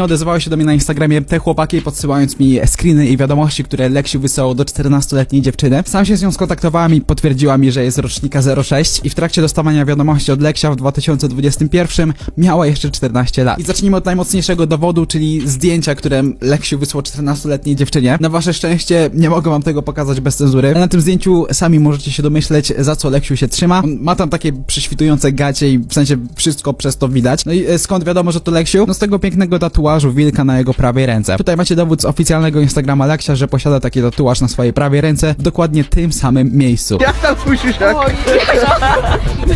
Odezwały się do mnie na Instagramie te chłopaki, podsyłając mi screeny i wiadomości, które Leksiu wysłał do 14-letniej dziewczyny. Sam się z nią skontaktowałem i potwierdziła mi, że jest rocznika 06 i w trakcie dostawania wiadomości od Leksia w 2021 miała jeszcze 14 lat. I zacznijmy od najmocniejszego dowodu, czyli zdjęcia, które Leksiu wysłał 14-letniej dziewczynie. Na wasze szczęście nie mogę wam tego pokazać bez cenzury. Na tym zdjęciu sami możecie się domyśleć, za co Leksiu się trzyma. On ma tam takie prześwitujące gacie i w sensie wszystko przez to widać. No i e, skąd wiadomo, że to Leksiu? No z tego pięknego tatuażu wilka na jego prawej ręce. Tutaj macie dowód z oficjalnego Instagrama Leksia, że posiada taki tatuaż na swojej prawej ręce w dokładnie tym samym miejscu. Jak tam słyszysz, jak...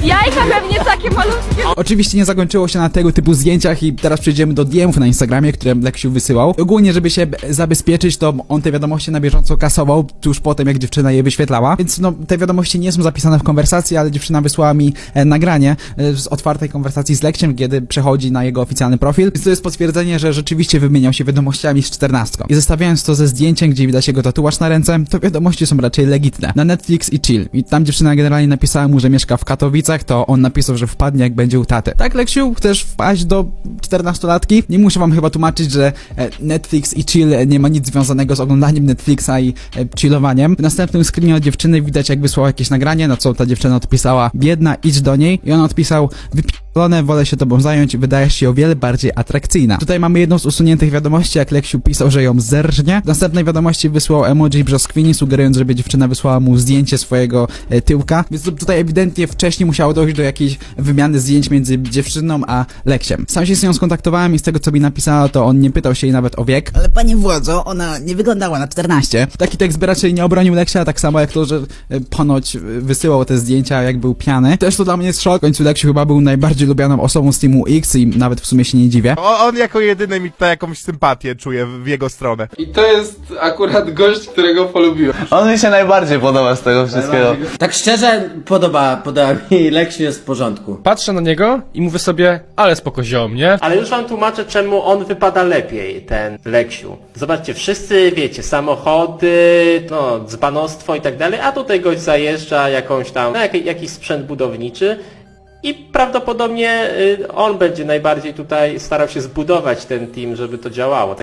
Jajka pewnie takie malutkie. Oczywiście nie zakończyło się na tego typu zdjęciach i teraz przejdziemy do DMów na Instagramie, które Leksiu wysyłał. Ogólnie, żeby się zabezpieczyć, to on te wiadomości na bieżąco kasował tuż po tym, jak dziewczyna je wyświetlała. Więc no, te wiadomości nie są zapisane w konwersacji, ale dziewczyna wysłała mi e, nagranie e, z otwartej konwersacji z Leksiem, kiedy przechodzi na jego oficjalny profil. Więc to jest potwierdzenie, że rzeczywiście wymieniał się wiadomościami z czternastką. I zestawiając to ze zdjęciem, gdzie widać jego tatuaż na ręce, to wiadomości są raczej legitne. Na Netflix i chill. I tam dziewczyna generalnie napisała mu, że mieszka w Katowicach, to on napisał, że wpadnie jak będzie u taty. Tak, Leksiu, chcesz wpaść do 14-latki? Nie muszę wam chyba tłumaczyć, że e, Netflix i chill nie ma nic związanego z oglądaniem Netflixa i e, chillowaniem. W następnym screenie od dziewczyny widać, jak wysłała jakieś nagranie, na co ta dziewczyna odpisała, biedna, idź do niej. I on odpisał, wolę się tobą zająć, wydajesz się o wiele bardziej atrakcyjna. Tutaj mamy jedną z usuniętych wiadomości, jak Leksiu pisał, że ją zerżnie. W następnej wiadomości wysłał emoji brzoskwini, sugerując, żeby dziewczyna wysłała mu zdjęcie swojego e, tyłka. Więc tutaj ewidentnie wcześniej musiało dojść do jakiejś wymiany zdjęć między dziewczyną a Leksiem. Sam się z nią skontaktowałem i z tego, co mi napisała, to on nie pytał się jej nawet o wiek. Ale panie władzo, ona nie wyglądała na 14. Taki tekst by raczej nie obronił Leksia, tak samo jak to, że e, ponoć wysyłał te zdjęcia, jak był pijany. Też to dla mnie jest szok. W końcu Leksiu chyba był najbardziej lubianą osobą z Teamu X i nawet w sumie się nie dziwię. O, on jako jedyny mi tutaj jakąś sympatię czuje w, w jego stronę. I to jest akurat gość, którego polubiłem. On mi się najbardziej podoba z tego wszystkiego. Tak szczerze, podoba, podoba mi, Leksiu jest w porządku. Patrzę na niego i mówię sobie, ale spoko ziom, nie? Ale już wam tłumaczę, czemu on wypada lepiej, ten Leksiu. Zobaczcie, wszyscy wiecie, samochody, no, dzbanostwo i tak dalej, a tutaj gość zajeżdża jakąś tam, no, jak, jakiś sprzęt budowniczy i prawdopodobnie y, on będzie najbardziej tutaj starał się zbudować ten team, żeby to działało.